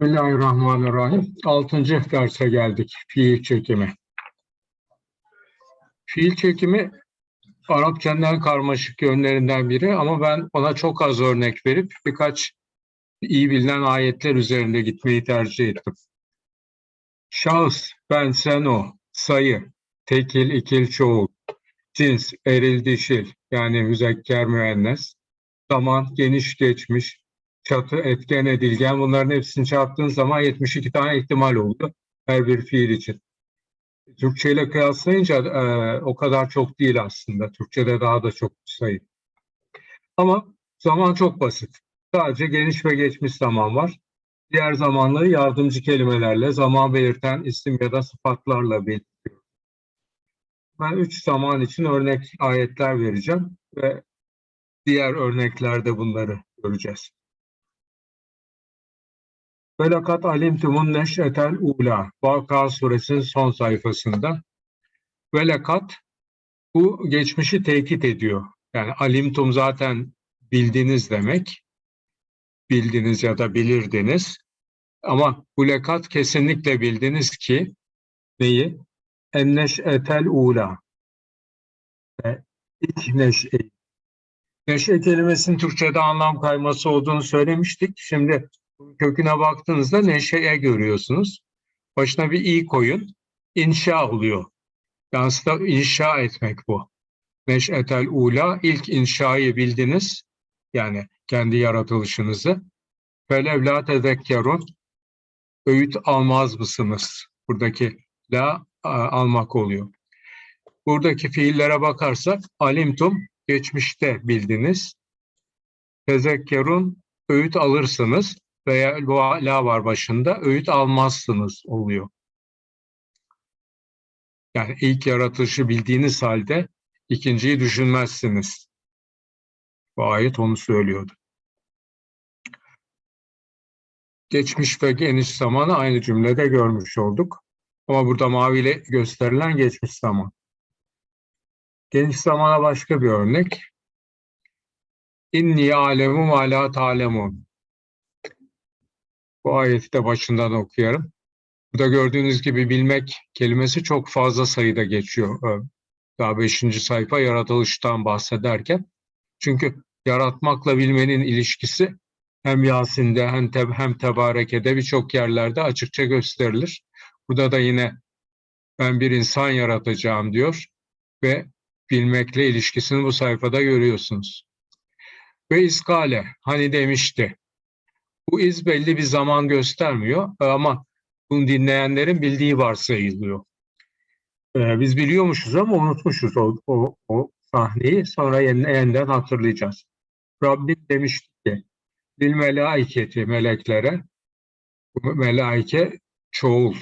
Bismillahirrahmanirrahim. Altıncı derse geldik. Fiil çekimi. Fiil çekimi Arapçanın en karmaşık yönlerinden biri ama ben ona çok az örnek verip birkaç iyi bilinen ayetler üzerinde gitmeyi tercih ettim. Şahıs, ben, sen, o, sayı, tekil, ikil, çoğul, cins, eril, dişil yani müzekker, müennes, zaman, geniş, geçmiş, çatı, etken, edilgen bunların hepsini çarptığın zaman 72 tane ihtimal oldu her bir fiil için. Türkçe ile kıyaslayınca e, o kadar çok değil aslında. Türkçe'de daha da çok sayı. Ama zaman çok basit. Sadece geniş ve geçmiş zaman var. Diğer zamanları yardımcı kelimelerle, zaman belirten isim ya da sıfatlarla belirtiyor. Ben üç zaman için örnek ayetler vereceğim ve diğer örneklerde bunları göreceğiz. Velakat alimtumun neş'etel ula. Vaka suresinin son sayfasında. Velakat bu geçmişi tekit ediyor. Yani alimtum zaten bildiniz demek. Bildiniz ya da bilirdiniz. Ama bu lekat kesinlikle bildiniz ki neyi? En neş'etel ula. E, ilk neş'e. Neş'e kelimesinin Türkçe'de anlam kayması olduğunu söylemiştik. Şimdi köküne baktığınızda neşeye görüyorsunuz. Başına bir i koyun. İnşa oluyor. Yani aslında inşa etmek bu. Neş'etel ula ilk inşayı bildiniz. Yani kendi yaratılışınızı. Felev la tezekkerun öğüt almaz mısınız? Buradaki la almak oluyor. Buradaki fiillere bakarsak alimtum geçmişte bildiniz. Tezekkerun öğüt alırsınız veya la var başında öğüt almazsınız oluyor. Yani ilk yaratılışı bildiğiniz halde ikinciyi düşünmezsiniz. Bu ayet onu söylüyordu. Geçmiş ve geniş zamanı aynı cümlede görmüş olduk. Ama burada maviyle gösterilen geçmiş zaman. Geniş zamana başka bir örnek. İnni alemu ma la ta'lemun. Bu ayeti de başından okuyarım. Burada gördüğünüz gibi bilmek kelimesi çok fazla sayıda geçiyor. Daha beşinci sayfa yaratılıştan bahsederken. Çünkü yaratmakla bilmenin ilişkisi hem Yasin'de hem, te hem Tebareke'de birçok yerlerde açıkça gösterilir. Burada da yine ben bir insan yaratacağım diyor ve bilmekle ilişkisini bu sayfada görüyorsunuz. Ve iskale hani demişti. Bu iz belli bir zaman göstermiyor ama bunu dinleyenlerin bildiği varsayılıyor. Ee, biz biliyormuşuz ama unutmuşuz o, o, o sahneyi. Sonra yeniden hatırlayacağız. Rabbim demişti ki bil melaiketi meleklere bu melaike çoğul.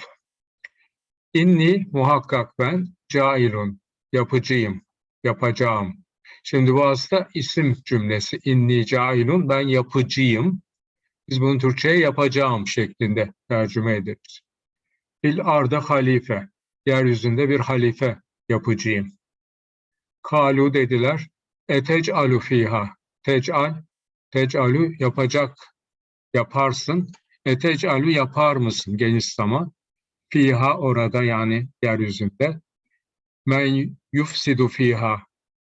İnni muhakkak ben cailun yapıcıyım, yapacağım. Şimdi bu aslında isim cümlesi. İnni cailun ben yapıcıyım. Biz bunu Türkçe'ye yapacağım şeklinde tercüme ederiz. Fil arda halife. Yeryüzünde bir halife yapıcıyım. Kalu dediler. Etec alu fiha. Tecal, tecalu yapacak, yaparsın. Etecalu yapar mısın geniş zaman? Fiha orada yani yeryüzünde. Men yufsidu fiha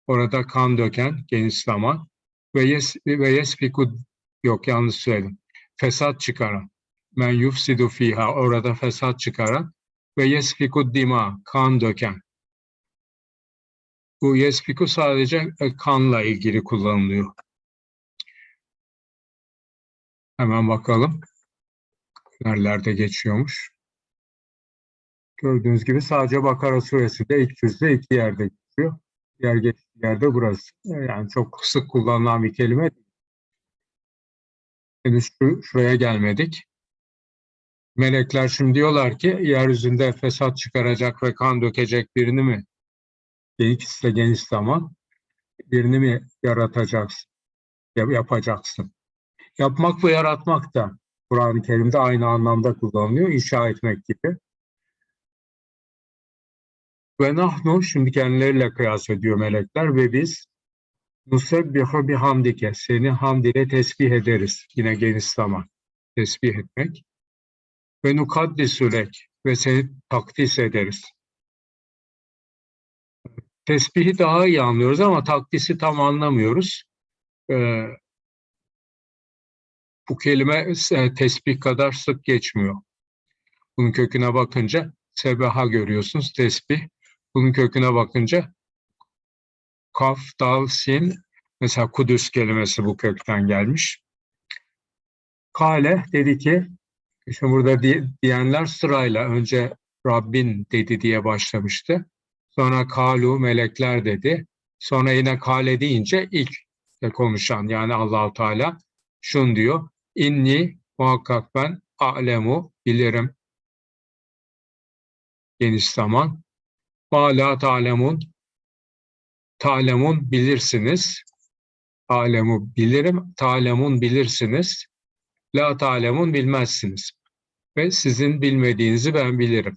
orada kan döken geniş zaman. Ve yes ve yesfiku yok yanlış söyledim fesat çıkaran. Men yufsidu fiha orada fesat çıkaran ve yesfiku dima kan döken. Bu yesfiku sadece e, kanla ilgili kullanılıyor. Hemen bakalım. Nerelerde geçiyormuş. Gördüğünüz gibi sadece Bakara suresinde ilk cüzde iki yerde geçiyor. Diğer geçtiği yerde burası. Yani çok sık kullanılan bir kelime değil. Henüz şu, şuraya gelmedik. Melekler şimdi diyorlar ki yeryüzünde fesat çıkaracak ve kan dökecek birini mi? İkisi de geniş zaman. Birini mi yaratacaksın? Yapacaksın. Yapmak ve yaratmak da Kur'an-ı Kerim'de aynı anlamda kullanılıyor. İnşa etmek gibi. Ve nahnu şimdi kendileriyle kıyas ediyor melekler ve biz Nusebbihu bihamdike. Seni hamd ile tesbih ederiz. Yine geniş zaman. Tesbih etmek. ve nukaddisülek ve seni takdis ederiz. Tesbihi daha iyi anlıyoruz ama takdisi tam anlamıyoruz. Ee, bu kelime e, tesbih kadar sık geçmiyor. Bunun köküne bakınca sebaha görüyorsunuz tesbih. Bunun köküne bakınca kaf, dal, sin mesela kudüs kelimesi bu kökten gelmiş. Kale dedi ki işte burada diyenler sırayla önce Rabbin dedi diye başlamıştı. Sonra kalu melekler dedi. Sonra yine kale deyince ilk konuşan yani Allahu Teala şun diyor. İnni muhakkak ben alemu bilirim. Geniş zaman. Ma la ta'lemun ta'lemun bilirsiniz. Alemu bilirim. Ta'lemun bilirsiniz. La ta'lemun bilmezsiniz. Ve sizin bilmediğinizi ben bilirim.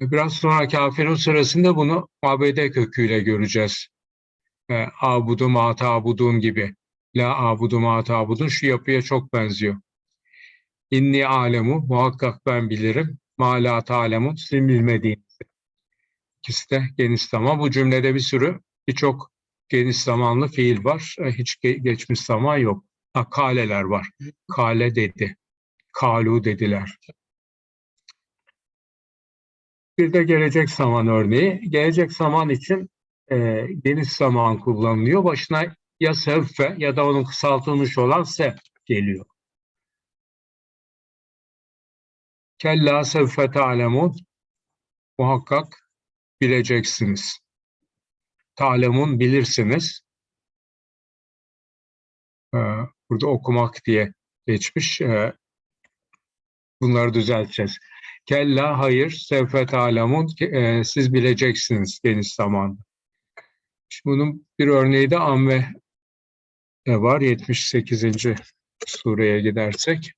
Biraz sonra kafirin sırasında bunu ABD köküyle göreceğiz. E, abudu ma tabudun gibi. La abudu ma tabudun şu yapıya çok benziyor. İnni alemu muhakkak ben bilirim. Ma la ta'lemun sizin bilmediğinizi. İkisi de geniş zaman. Bu cümlede bir sürü birçok geniş zamanlı fiil var. E, hiç geçmiş zaman yok. Ha, kaleler var. Kale dedi. Kalu dediler. Bir de gelecek zaman örneği. Gelecek zaman için e, geniş zaman kullanılıyor. Başına ya sevfe ya da onun kısaltılmış olan se geliyor. Kella sevfe ta'lemun muhakkak bileceksiniz. Ta'lemun bilirsiniz. Ee, burada okumak diye geçmiş. Ee, bunları düzelteceğiz. Kella hayır, sevfe ta'lemun e, siz bileceksiniz geniş zamanda. Şimdi bunun bir örneği de amme var 78. sureye gidersek.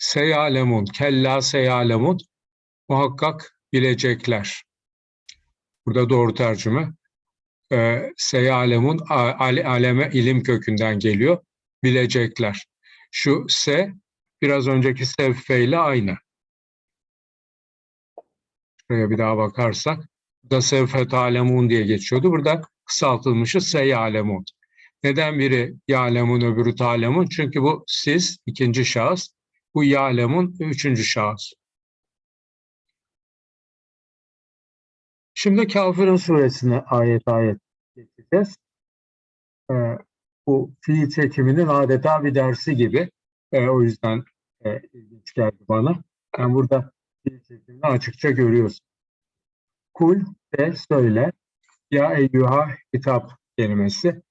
Seyalemun, kella seyalemun muhakkak bilecekler. Burada doğru tercüme. Ee, seyalemun aleme ilim kökünden geliyor. Bilecekler. Şu se biraz önceki sevfe ile aynı. Şuraya bir daha bakarsak da sevfet alemun diye geçiyordu. Burada kısaltılmışı seyalemun. Neden biri yalemun öbürü talemun? Çünkü bu siz ikinci şahıs, bu yalemun üçüncü şahıs. Şimdi Kafirin suresine ayet ayet geçeceğiz. Ee, bu fiil çekiminin adeta bir dersi gibi. Ee, o yüzden e, ilginç geldi bana. Yani burada fiil çekimini açıkça görüyoruz. Kul de söyle. Ya eyyuha hitap kelimesi.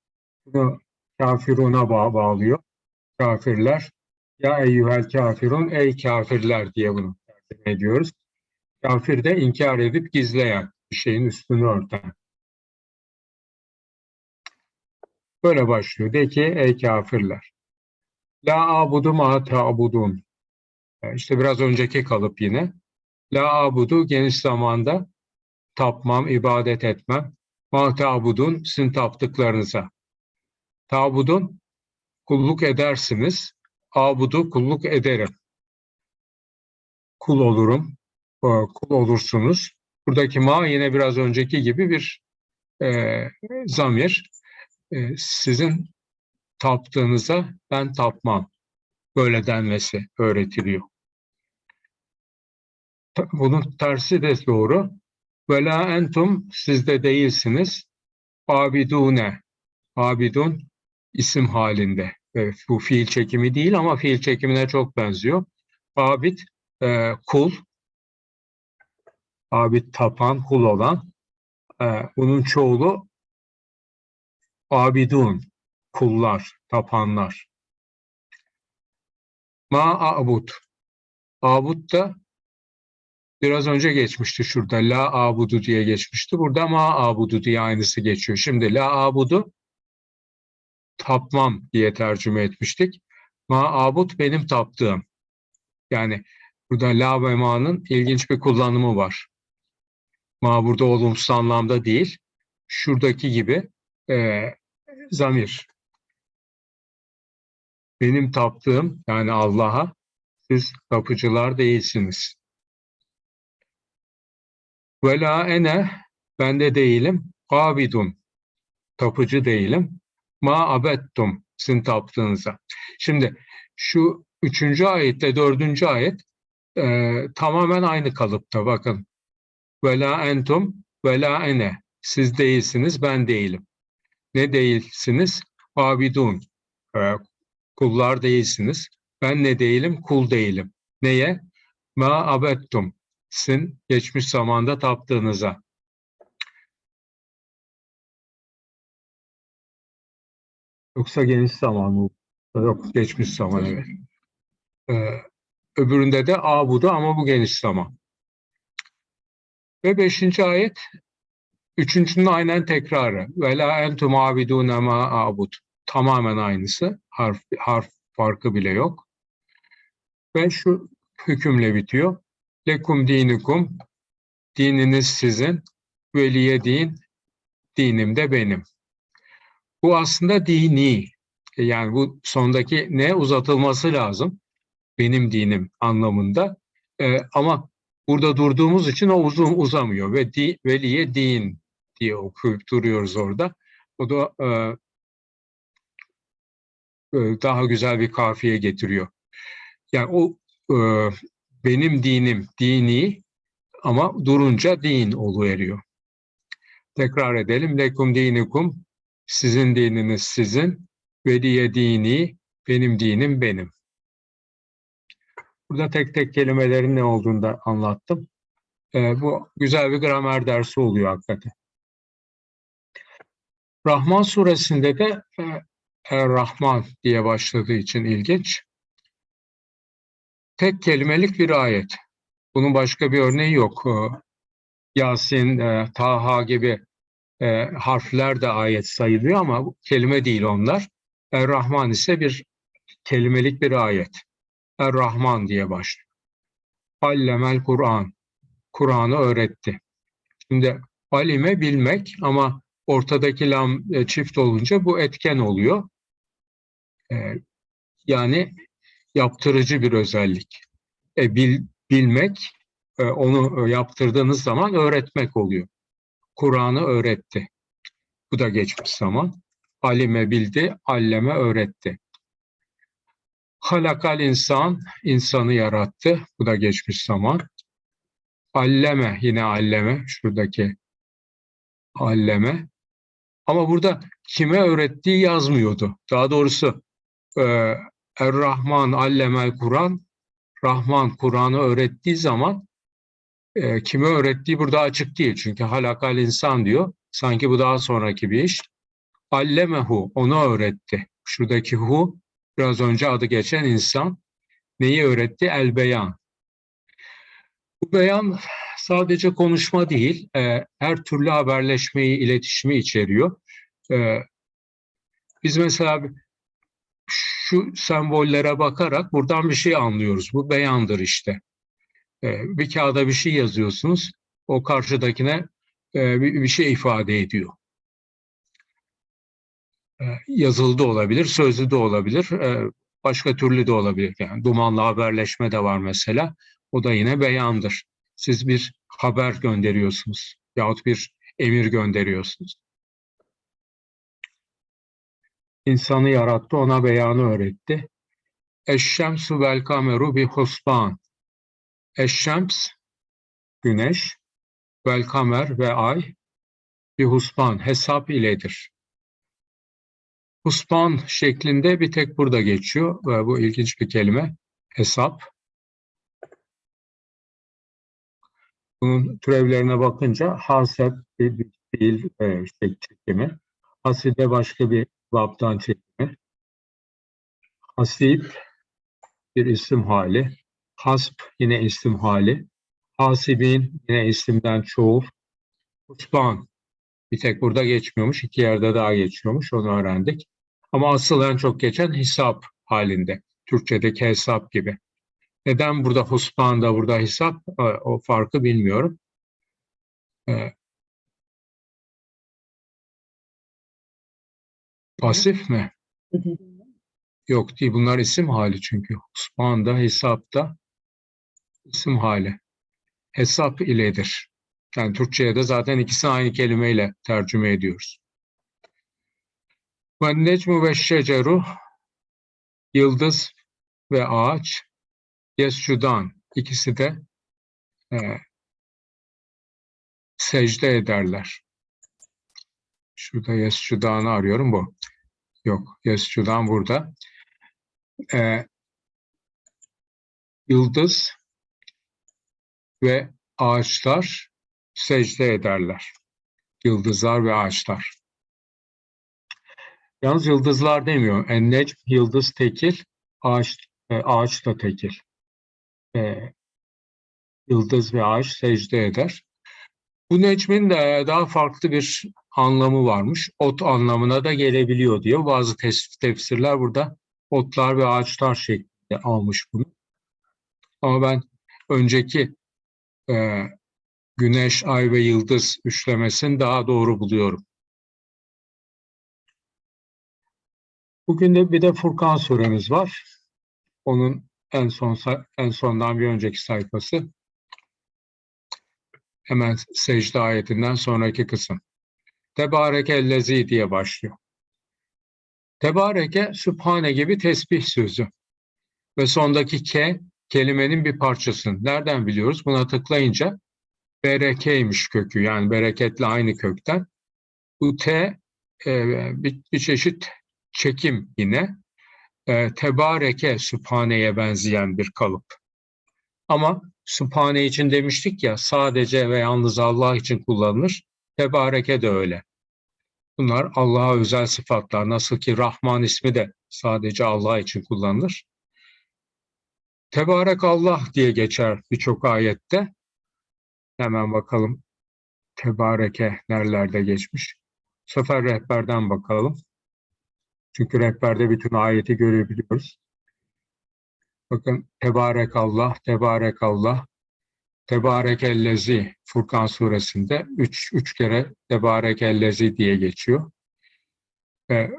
Bunu kafiruna bağ bağlıyor. Kafirler. Ya eyyuhel kafirun ey kafirler diye bunu tercüme ediyoruz. Kafir de inkar edip gizleyen bir şeyin üstünü örten. Böyle başlıyor. De ki ey kafirler. La abudu ma ta'budun. İşte biraz önceki kalıp yine. La abudu geniş zamanda tapmam, ibadet etmem. Ma ta'budun sizin taptıklarınıza. Ta'budun kulluk edersiniz. Abudu kulluk ederim. Kul olurum. Kul olursunuz. Buradaki ma yine biraz önceki gibi bir e, zamir. E, sizin taptığınıza ben tapmam. Böyle denmesi öğretiliyor. Bunun tersi de doğru. Ve la entum siz de değilsiniz. Abidune. Abidun isim halinde. Evet, bu fiil çekimi değil ama fiil çekimine çok benziyor. Abid e, kul. Abid tapan, kul olan. E, bunun çoğulu abidun, kullar, tapanlar. Ma abud. Abud da Biraz önce geçmişti şurada. La abudu diye geçmişti. Burada ma abudu diye aynısı geçiyor. Şimdi la abudu tapmam diye tercüme etmiştik. Ma abud benim taptığım. Yani burada la ve ma'nın ilginç bir kullanımı var. Ma burada olumsuz anlamda değil. Şuradaki gibi e, zamir. benim taptığım yani Allah'a siz tapıcılar değilsiniz. Ve la ene ben de değilim. Abidun tapıcı değilim. Ma abettum sizin taptığınıza. Şimdi şu üçüncü ayetle dördüncü ayet e, tamamen aynı kalıpta bakın. Ve la entum ve la ene. Siz değilsiniz, ben değilim. Ne değilsiniz? Abidun. E, kullar değilsiniz. Ben ne değilim? Kul değilim. Neye? Ma abettum. Sizin geçmiş zamanda taptığınıza. Yoksa geniş zaman mı? Yok, geçmiş zaman evet. Ee, öbüründe de abudu ama bu geniş zaman. Ve beşinci ayet, üçüncünün aynen tekrarı. Ve la entum abidune ma abud. Tamamen aynısı. Harf, harf farkı bile yok. Ve şu hükümle bitiyor. Lekum dinikum. Dininiz sizin. Veliye din. Dinim de benim. Bu aslında dini. Yani bu sondaki ne uzatılması lazım. Benim dinim anlamında. Ee, ama burada durduğumuz için o uzun uzamıyor ve di, veliye din diye okuyup duruyoruz orada. O da e, e, daha güzel bir kafiye getiriyor. Yani o e, benim dinim dini ama durunca din oluveriyor. Tekrar edelim. Lekum dinikum sizin dininiz sizin, veliye dini, benim dinim benim. Burada tek tek kelimelerin ne olduğunu da anlattım. Ee, bu güzel bir gramer dersi oluyor hakikaten. Rahman suresinde de e, Er-Rahman diye başladığı için ilginç. Tek kelimelik bir ayet. Bunun başka bir örneği yok. Ee, Yasin, e, Taha gibi e, harfler de ayet sayılıyor ama kelime değil onlar. Er-Rahman ise bir kelimelik bir ayet. Er-Rahman diye başlıyor. Allemel Kur'an. Kur'an'ı öğretti. Şimdi alime bilmek ama ortadaki lam e, çift olunca bu etken oluyor. E, yani yaptırıcı bir özellik. E, bil, bilmek, e, onu yaptırdığınız zaman öğretmek oluyor. Kur'an'ı öğretti. Bu da geçmiş zaman. Alime bildi, alleme öğretti. Halakal insan, insanı yarattı. Bu da geçmiş zaman. Alleme, yine alleme, şuradaki alleme. Ama burada kime öğrettiği yazmıyordu. Daha doğrusu e, Er-Rahman allemel Kur'an, Rahman Kur'an'ı öğrettiği zaman e, kime öğrettiği burada açık değil. Çünkü halakal insan diyor. Sanki bu daha sonraki bir iş. Allemehu, onu öğretti. Şuradaki hu, biraz önce adı geçen insan. Neyi öğretti? El beyan. Bu beyan sadece konuşma değil, e, her türlü haberleşmeyi, iletişimi içeriyor. E, biz mesela şu sembollere bakarak buradan bir şey anlıyoruz. Bu beyandır işte. E, bir kağıda bir şey yazıyorsunuz. O karşıdakine e, bir, bir şey ifade ediyor. E, yazılı da olabilir, sözlü de olabilir, e, başka türlü de olabilir. Yani dumanlı haberleşme de var mesela. O da yine beyandır. Siz bir haber gönderiyorsunuz yahut bir emir gönderiyorsunuz. İnsanı yarattı, ona beyanı öğretti. Eşşemsu vel kameru bi husban. Eşşems, güneş, vel kamer ve ay, bir husban, hesap iledir. Husban şeklinde bir tek burada geçiyor ve bu ilginç bir kelime, hesap. Bunun türevlerine bakınca hasep bir fiil e, işte çekimi, haside başka bir vaptan çekimi, hasip bir isim hali, Hasp yine isim hali. Hasibin yine isimden çoğul. Husban bir tek burada geçmiyormuş. iki yerde daha geçiyormuş. Onu öğrendik. Ama asıl en çok geçen hesap halinde. Türkçedeki hesap gibi. Neden burada husban da burada hesap? O farkı bilmiyorum. Ee, pasif mi? yok değil. Bunlar isim hali çünkü. Osman'da, hesapta isim hali. Hesap iledir. Yani Türkçe'ye de zaten ikisini aynı kelimeyle tercüme ediyoruz. Ve necmu ve şeceru yıldız ve ağaç yescudan ikisi de e, secde ederler. Şurada yescudanı arıyorum bu. Yok yescudan burada. E, yıldız ve ağaçlar secde ederler. Yıldızlar ve ağaçlar. Yalnız yıldızlar demiyor. Ennecm yıldız tekil, ağaç e, ağaç da tekil. E, yıldız ve ağaç secde eder. Bu necmin de daha farklı bir anlamı varmış. Ot anlamına da gelebiliyor diyor. Bazı tefsirler burada otlar ve ağaçlar şeklinde almış bunu. Ama ben önceki e, güneş, ay ve yıldız üçlemesini daha doğru buluyorum. Bugün de bir de Furkan suremiz var. Onun en son en sondan bir önceki sayfası. Hemen secde ayetinden sonraki kısım. Tebarekellezi diye başlıyor. Tebareke, Sübhane gibi tesbih sözü. Ve sondaki ke, kelimenin bir parçası. Nereden biliyoruz? Buna tıklayınca berekeymiş kökü. Yani bereketle aynı kökten. Bu te e, bir, bir çeşit çekim yine e, tebareke süphaneye benzeyen bir kalıp. Ama süphane için demiştik ya sadece ve yalnız Allah için kullanılır. Tebareke de öyle. Bunlar Allah'a özel sıfatlar. Nasıl ki Rahman ismi de sadece Allah için kullanılır. Tebarek Allah diye geçer birçok ayette. Hemen bakalım tebareke nerelerde geçmiş. Bu sefer rehberden bakalım. Çünkü rehberde bütün ayeti görebiliyoruz. Bakın Tebarek Allah, Tebarek Allah, Tebarekellezi Furkan suresinde üç, üç kere Tebarekellezi diye geçiyor. Ee,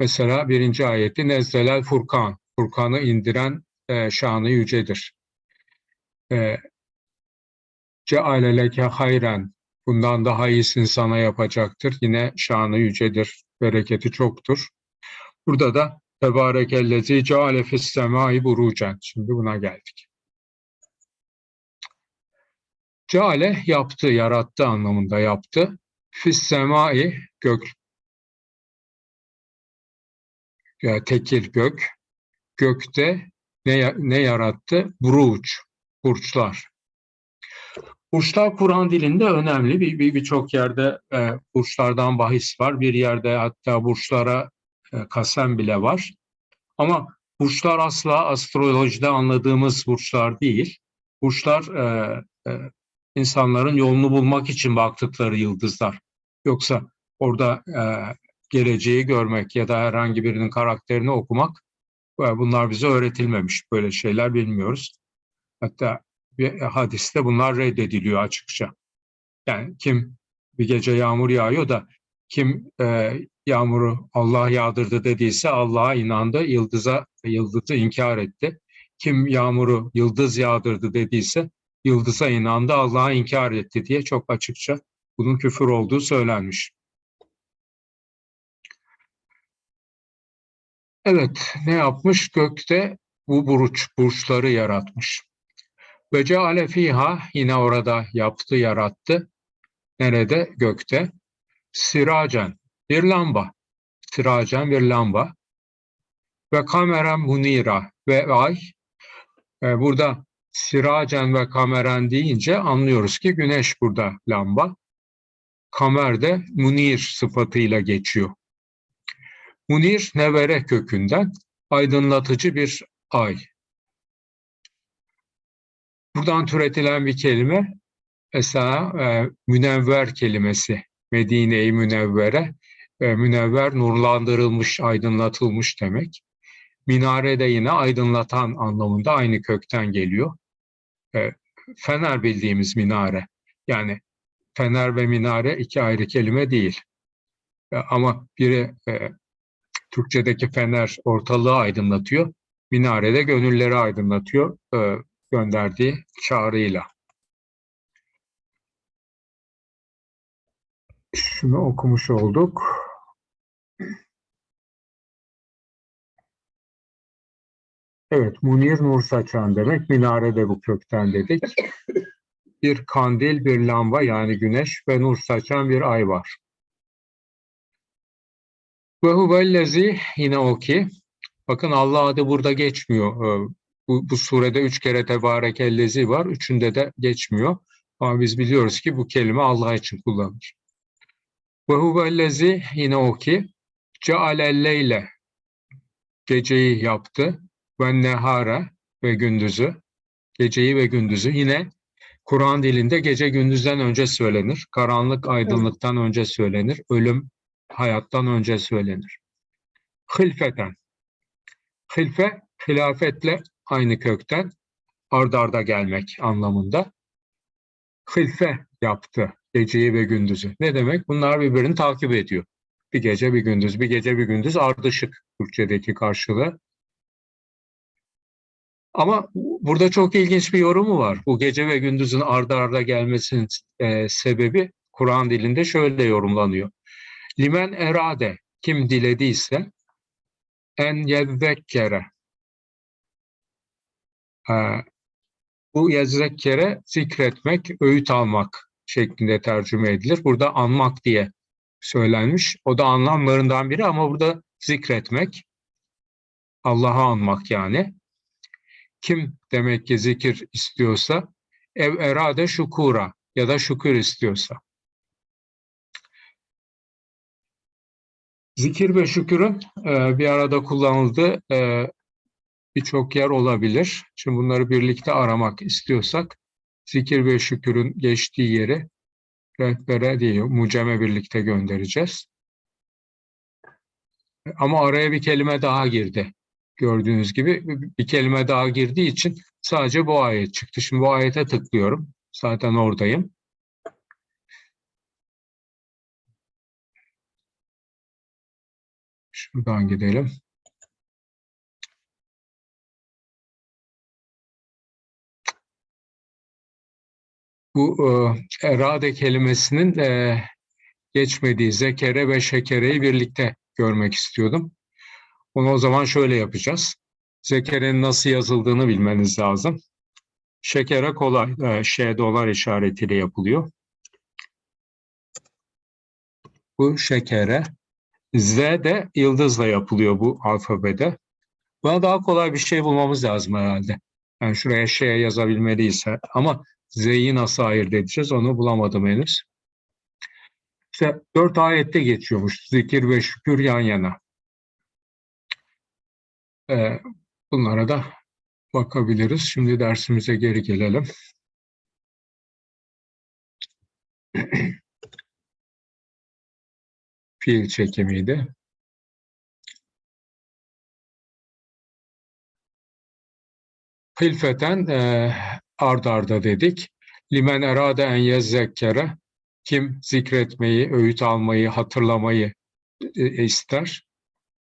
mesela birinci ayeti Nezzelel Furkan, Furkan'ı indiren e, şanı yücedir. E, Cealeleke hayren, bundan daha iyisini sana yapacaktır. Yine şanı yücedir, bereketi çoktur. Burada da Tebarekellezi ceale fis semai burucen. Şimdi buna geldik. Ceale yaptı, yarattı anlamında yaptı. Fis semai gök. Yani tekil gök. Gökte ne, ne yarattı? Buruç, burçlar. Burçlar Kur'an dilinde önemli. Bir birçok bir, yerde e, burçlardan bahis var. Bir yerde hatta burçlara e, kasem bile var. Ama burçlar asla astrolojide anladığımız burçlar değil. Burçlar e, e, insanların yolunu bulmak için baktıkları yıldızlar. Yoksa orada e, geleceği görmek ya da herhangi birinin karakterini okumak bunlar bize öğretilmemiş. Böyle şeyler bilmiyoruz. Hatta hadiste bunlar reddediliyor açıkça. Yani kim bir gece yağmur yağıyor da kim e, yağmuru Allah yağdırdı dediyse Allah'a inandı, yıldıza yıldızı inkar etti. Kim yağmuru yıldız yağdırdı dediyse yıldıza inandı, Allah'a inkar etti diye çok açıkça bunun küfür olduğu söylenmiş. Evet, ne yapmış? Gökte bu burç, burçları yaratmış. Ve ceale fiha yine orada yaptı, yarattı. Nerede? Gökte. Siracen, bir lamba. Siracen bir lamba. Ve kameren munira ve ay. E, burada siracen ve kameren deyince anlıyoruz ki güneş burada lamba. Kamer de munir sıfatıyla geçiyor. Munir nevere kökünden aydınlatıcı bir ay. Buradan türetilen bir kelime mesela e, münevver kelimesi. Medine-i Münevvere, e, münevver nurlandırılmış, aydınlatılmış demek. Minare de yine aydınlatan anlamında aynı kökten geliyor. E, fener bildiğimiz minare. Yani fener ve minare iki ayrı kelime değil. E, ama biri e, Türkçedeki fener ortalığı aydınlatıyor. Minarede gönülleri aydınlatıyor e, gönderdiği çağrıyla. Şunu okumuş olduk. Evet, Munir nur saçan demek. Minare de bu kökten dedik. Bir kandil, bir lamba yani güneş ve nur saçan bir ay var. Ve huvellezi yine o ki. Bakın Allah adı burada geçmiyor. Ee, Bu, bu surede üç kere tebarekellezi var. Üçünde de geçmiyor. Ama biz biliyoruz ki bu kelime Allah için kullanılır. Ve huvellezi yine o ki. Cealelleyle geceyi yaptı ve nehara ve gündüzü, geceyi ve gündüzü yine Kur'an dilinde gece gündüzden önce söylenir. Karanlık aydınlıktan önce söylenir. Ölüm hayattan önce söylenir. Hilfeten. Hilfe, hilafetle aynı kökten ardarda arda gelmek anlamında. Hilfe yaptı geceyi ve gündüzü. Ne demek? Bunlar birbirini takip ediyor. Bir gece bir gündüz, bir gece bir gündüz ardışık Türkçedeki karşılığı. Ama burada çok ilginç bir yorumu var. Bu gece ve gündüzün ardarda arda gelmesinin e, sebebi Kur'an dilinde şöyle yorumlanıyor. Limen erade kim dilediyse en yezzekkere e, bu yezzekkere zikretmek, öğüt almak şeklinde tercüme edilir. Burada anmak diye söylenmiş. O da anlamlarından biri ama burada zikretmek, Allah'ı anmak yani. Kim demek ki zikir istiyorsa ev erade şukura ya da şükür istiyorsa. Zikir ve şükürün e, bir arada kullanıldığı e, birçok yer olabilir. Şimdi bunları birlikte aramak istiyorsak zikir ve şükürün geçtiği yeri rehbere değil, muceme birlikte göndereceğiz. Ama araya bir kelime daha girdi. Gördüğünüz gibi bir kelime daha girdiği için sadece bu ayet çıktı. Şimdi bu ayete tıklıyorum. Zaten oradayım. Şuradan gidelim. Bu e, erade kelimesinin e, geçmediği zekere ve şekereyi birlikte görmek istiyordum. Onu o zaman şöyle yapacağız. Zekerenin nasıl yazıldığını bilmeniz lazım. Şekere kolay, e, Ş dolar işaretiyle yapılıyor. Bu şekere. Z de yıldızla yapılıyor bu alfabede. Buna daha kolay bir şey bulmamız lazım herhalde. Yani şuraya Ş yazabilmeliyse ama Z'yi nasıl ayırt edeceğiz onu bulamadım henüz. İşte dört ayette geçiyormuş zikir ve şükür yan yana. Ee, bunlara da bakabiliriz. Şimdi dersimize geri gelelim. Fiil çekimiydi. Hilfeten e, ard arda dedik. Limen erade en yezzekkere kim zikretmeyi, öğüt almayı, hatırlamayı e, ister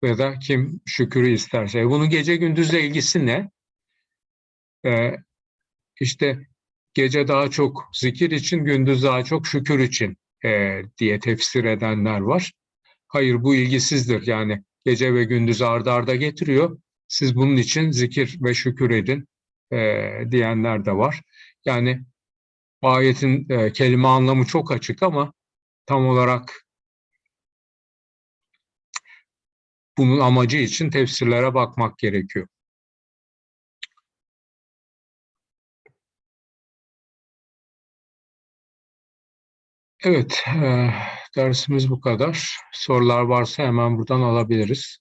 ve da kim şükürü isterse. E, bunun gece gündüzle ilgisi ne? Ee, işte gece daha çok zikir için, gündüz daha çok şükür için e, diye tefsir edenler var. Hayır bu ilgisizdir. Yani gece ve gündüz ardarda arda getiriyor. Siz bunun için zikir ve şükür edin e, diyenler de var. Yani ayetin e, kelime anlamı çok açık ama tam olarak bunun amacı için tefsirlere bakmak gerekiyor. Evet, e, dersimiz bu kadar. Sorular varsa hemen buradan alabiliriz.